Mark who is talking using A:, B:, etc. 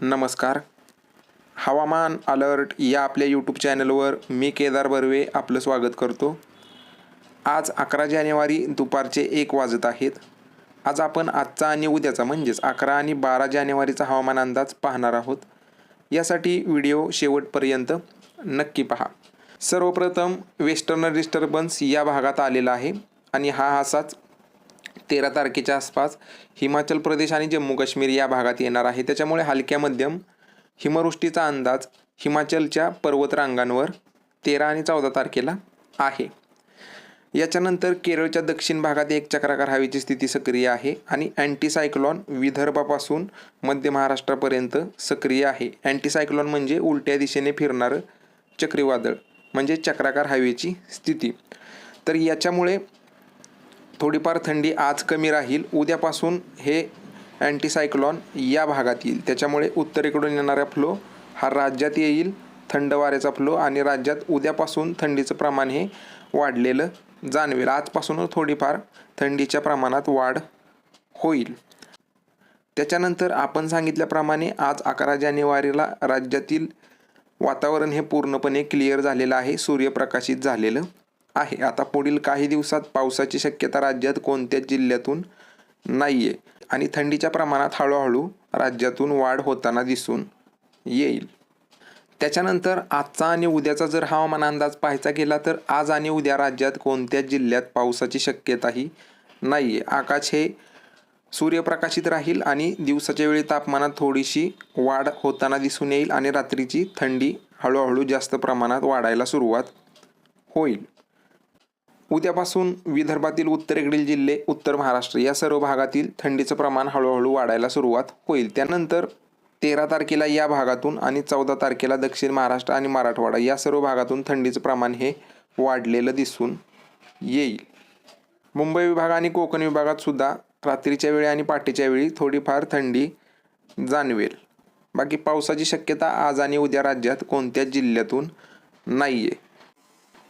A: नमस्कार. हवामान अलर्ट या आपल्या यूट्यूब चॅनलवर मी केदार बर्वे आपलं स्वागत करतो. आज अकरा जानेवारी दुपारचे एक वाजत आहेत. आज आपण आजचा आणि उद्याचा म्हणजेच अकरा आणि बारा जानेवारीचा हवामान अंदाज पाहणार आहोत. यासाठी व्हिडिओ शेवटपर्यंत नक्की पहा. सर्वप्रथम वेस्टर्न डिस्टर्बन्स या भागात आलेला आहे आणि हा असाच तेरा तारखेच्या आसपास हिमाचल प्रदेश आणि जम्मू काश्मीर या भागात येणार आहे. त्याच्यामुळे हलक्या मध्यम हिमवृष्टीचा अंदाज हिमाचलच्या पर्वतरांगांवर तेरा आणि चौदा तारखेला आहे. याच्यानंतर केरळच्या दक्षिण भागात एक चक्राकार हवेची स्थिती सक्रिय आहे आणि अँटीसायक्लॉन विदर्भापासून मध्य महाराष्ट्रापर्यंत सक्रिय आहे. अँटीसायक्लॉन म्हणजे उलट्या दिशेने फिरणारं चक्रीवादळ म्हणजे चक्राकार हवेची स्थिती. तर याच्यामुळे थोडीफार थंडी आज कमी राहील. उद्यापासून हे अँटीसायक्लॉन या भागात येईल. त्याच्यामुळे उत्तरेकडून येणारा फ्लो हा राज्यात येईल थंड वाऱ्याचा फ्लो आणि राज्यात उद्यापासून थंडीचं प्रमाण हे वाढलेलं जाणवेल. आजपासूनच थोडीफार थंडीच्या प्रमाणात वाढ होईल. त्याच्यानंतर आपण सांगितल्याप्रमाणे आज अकरा जानेवारीला राज्यातील वातावरण हे पूर्णपणे क्लिअर झालेलं आहे. सूर्यप्रकाशित झालेलं. आहे. आता पुढील काही दिवसात पावसाची शक्यता राज्यात कोणत्याच जिल्ह्यातून नाही आहे आणि थंडीच्या प्रमाणात हळूहळू राज्यातून वाढ होताना दिसून येईल. त्याच्यानंतर आजचा आणि उद्याचा जर हवामान अंदाज पाहायचा गेला तर आज आणि उद्या राज्यात कोणत्याच जिल्ह्यात पावसाची शक्यताही नाही आहे आकाश हे सूर्यप्रकाशित राहील आणि दिवसाच्या वेळी तापमानात थोडीशी वाढ होताना दिसून येईल आणि रात्रीची थंडी हळूहळू जास्त प्रमाणात वाढायला सुरुवात होईल. उद्यापासून विदर्भातील उत्तरेकडील जिल्हे उत्तर महाराष्ट्र या सर्व भागातील थंडीचं प्रमाण हळूहळू वाढायला सुरुवात होईल. त्यानंतर तेरा तारखेला या भागातून आणि चौदा तारखेला दक्षिण महाराष्ट्र आणि मराठवाडा या सर्व भागातून थंडीचं प्रमाण हे वाढलेलं दिसून येईल. मुंबई विभाग आणि कोकण विभागात सुद्धा रात्रीच्या वेळी आणि पहाटेच्या वेळी थोडीफार थंडी जाणवेल. बाकी पावसाची शक्यता आज आणि उद्या राज्यात कोणत्याच जिल्ह्यातून नाही आहे